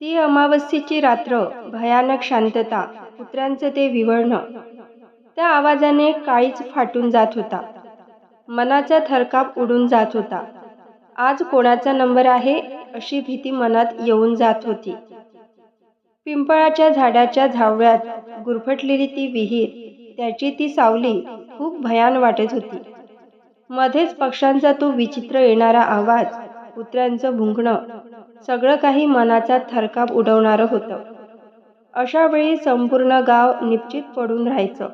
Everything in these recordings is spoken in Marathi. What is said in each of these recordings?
ती अमावस्येची रात्र भयानक शांतता कुत्र्यांचं ते विवरणं त्या आवाजाने काळीच फाटून जात होता. मनाचा थरकाप उडून जात होता. आज कोणाचा नंबर आहे? अशी भीती मनात येऊन जात होती. पिंपळाच्या झाडाच्या झावळ्यात गुरफटलेली ती विहीर त्याची ती सावली खूप भयान वाटत होती. मध्येच पक्ष्यांचा तो विचित्र येणारा आवाज कुत्र्यांचं भुंकणं सगळं काही मनाचा थरकाप उडवणारं होतं. अशा वेळी संपूर्ण गाव निश्चित पडून राहायचं.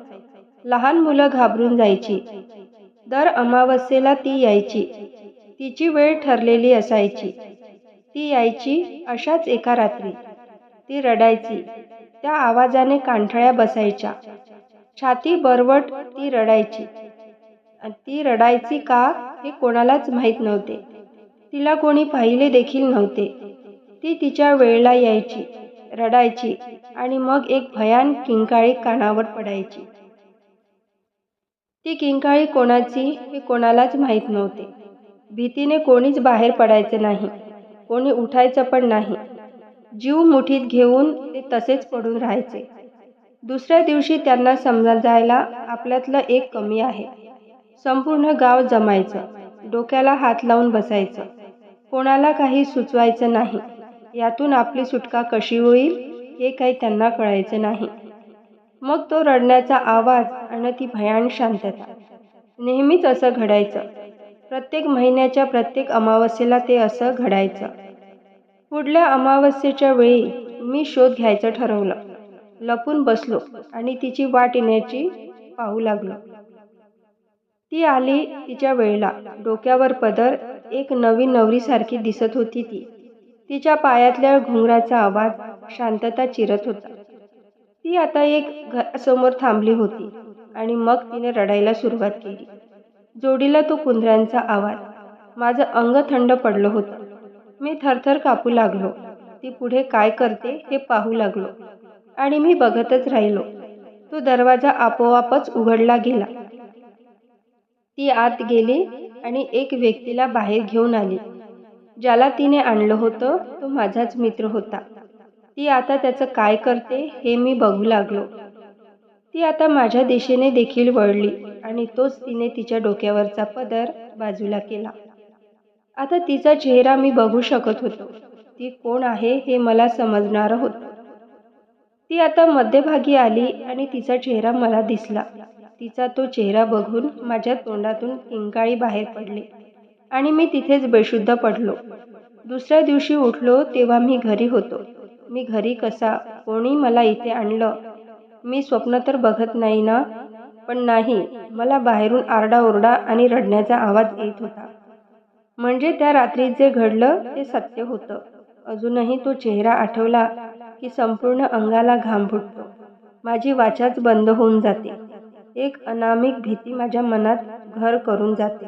लहान मुलं घाबरून जायची. दर अमावस्येला ती यायची. तिची वेळ ठरलेली असायची. ती यायची अशाच एका रात्री. ती रडायची. त्या आवाजाने कांठळ्या बसायच्या. छाती बरवट ती रडायची. ती रडायची का हे कोणालाच माहीत नव्हते. तिला कोणी पाहिले देखील नव्हते. ती तिच्या वेळेला यायची रडायची आणि मग एक भयान किंकाळी कानावर पडायची. ती किंकाळी कोणाची हे कोणालाच माहीत नव्हते. भीतीने कोणीच बाहेर पडायचं नाही कोणी उठायचं पण नाही. जीव मुठीत घेऊन ते तसेच पडून राहायचे. दुसऱ्या दिवशी त्यांना समजायला आपल्यातलं एक कमी आहे. संपूर्ण गाव जमायचं डोक्याला हात लावून बसायचं. कोणाला काही सुचवायचं नाही. यातून आपली सुटका कशी होईल हे काही त्यांना कळायचं नाही. मग तो रडण्याचा आवाज आणि ती भयान शांतता. नेहमीच असं घडायचं. प्रत्येक महिन्याच्या प्रत्येक अमावस्येला ते असं घडायचं. पुढल्या अमावस्येच्या वेळी मी शोध घ्यायचं ठरवलं. लपून बसलो आणि तिची वाट येण्याची पाहू लागलो. ती आली तिच्या वेळेला. डोक्यावर पदर एक नवी नवरीसारखी दिसत होती ती. तिच्या पायातल्या घुंगराचा आवाज शांतता चिरत होता. ती आता एक घरासमोर थांबली होती आणि मग तिने रडायला सुरुवात केली. जोडीला तो कुंदऱ्यांचा आवाज माझं अंग थंड पडलं होतं. मी थरथर कापू लागलो. ती पुढे काय करते हे पाहू लागलो. आणि मी बघतच राहिलो. तो दरवाजा आपोआपच उघडला गेला. ती आत गेली आणि एक व्यक्तीला बाहेर घेऊन आली. ज्याला तिने आणलं होतं तो माझाच मित्र होता. ती आता त्याचं काय करते हे मी बघू लागलो. ती आता माझ्या दिशेने देखील वळली आणि तोच तिने तिच्या डोक्यावरचा पदर बाजूला केला. आता तिचा चेहरा मी बघू शकत होतो. ती कोण आहे हे मला समजणारं होतं. ती आता मध्यभागी आली आणि तिचा चेहरा मला दिसला. तिचा तो चेहरा बघून माझ्या तोंडातून किंकाळी बाहेर पडली आणि मी तिथेच बेशुद्ध पडलो. दुसऱ्या दिवशी उठलो तेव्हा मी घरी होतो. मी घरी कसा? कोणी मला इथे आणलं? मी स्वप्न तर बघत नाही ना? पण नाही मला बाहेरून आरडाओरडा आणि रडण्याचा आवाज येत होता. म्हणजे त्या रात्री जे घडलं ते सत्य होतं. अजूनही तो चेहरा आठवला की संपूर्ण अंगाला घाम फुटतो. माझी वाचाच बंद होऊन जाते. एक अनामिक भीती माझ्या मनात घर करून जाते.